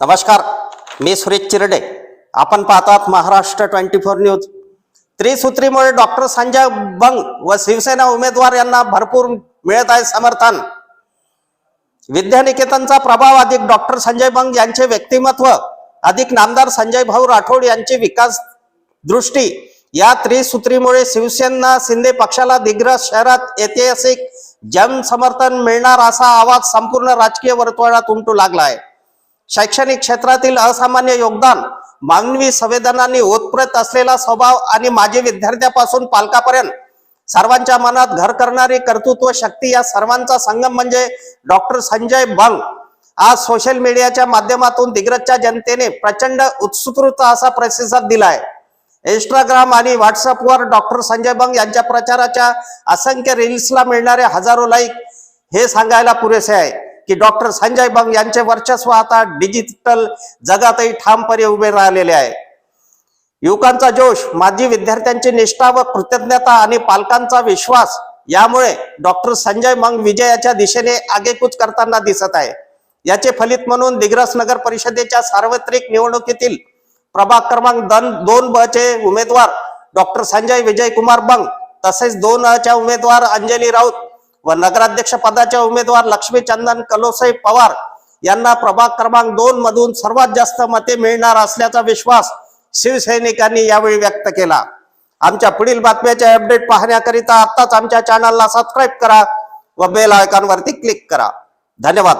नमस्कार मी सुरेश चिरडे. आपण पाहतात महाराष्ट्र ट्वेंटी फोर न्यूज. त्रिसूत्रीमुळे डॉक्टर संजय बंग व शिवसेना उमेदवार यांना भरपूर मिळत आहे समर्थन. विद्यानिकेतनचा प्रभाव अधिक डॉक्टर संजय बंग यांचे व्यक्तिमत्व अधिक नामदार संजय भाऊ राठोड यांची विकास दृष्टी. या त्रिसूत्रीमुळे शिवसेना शिंदे पक्षाला दिग्रस शहरात ऐतिहासिक जन समर्थन मिळणार असा आवाज संपूर्ण राजकीय वर्तुळात उमटू लागला आहे. शैक्षणिक क्षेत्रातील असामान्य योगदान मानवी संवेदनांनी ओतप्रत असलेला स्वभाव आणि माजी विद्यार्थ्यापासून पालकापर्यंत सर्वांच्या मनात घर करणारी कर्तृत्व शक्ती या सर्वांचा संगम म्हणजे डॉक्टर संजय बंग. आज सोशल मीडियाच्या माध्यमातून दिग्रजच्या जनतेने प्रचंड उत्स्फूर्त असा प्रतिसाद दिलाय. इंस्टाग्राम आणि व्हॉट्सअपवर डॉक्टर संजय बंग यांच्या प्रचाराच्या असंख्य रील्सला मिळणारे हजारो लाईक हे सांगायला पुरेसे आहे. की डॉक्टर संजय बंग यांचे वर्चस्व आता डिजिटल जगातही ठामपणे उभे राहिलेले आहे. युवकांचा जोश माजी विद्यार्थ्यांची निष्ठा व कृतज्ञता आणि पालकांचा विश्वास यामुळे डॉक्टर संजय मंग विजयाच्या दिशेने आगेकूच करताना दिसत आहे. याचे फलित म्हणून दिग्रस नगर परिषदेच्या सार्वत्रिक निवडणुकीतील प्रभाग क्रमांक दन दोन ब चे उमेदवार डॉक्टर संजय विजय कुमार बंग तसेच दोन अ च्या उमेदवार अंजली राऊत व नगराध्यक्ष पदाच्या उमेदवार लक्ष्मी चंदन कलोसे पवार यांना प्रभाग क्रमांक दोन मधून सर्वात जास्त मते मिळणार असल्याचा विश्वास शिवसैनिकांनी यावेळी व्यक्त केला. आमच्या पुढील बातम्याचे अपडेट पाहण्याकरिता आत्ताच आमच्या चॅनलला सबस्क्राईब करा व बेल आयकॉनवरती क्लिक करा. धन्यवाद.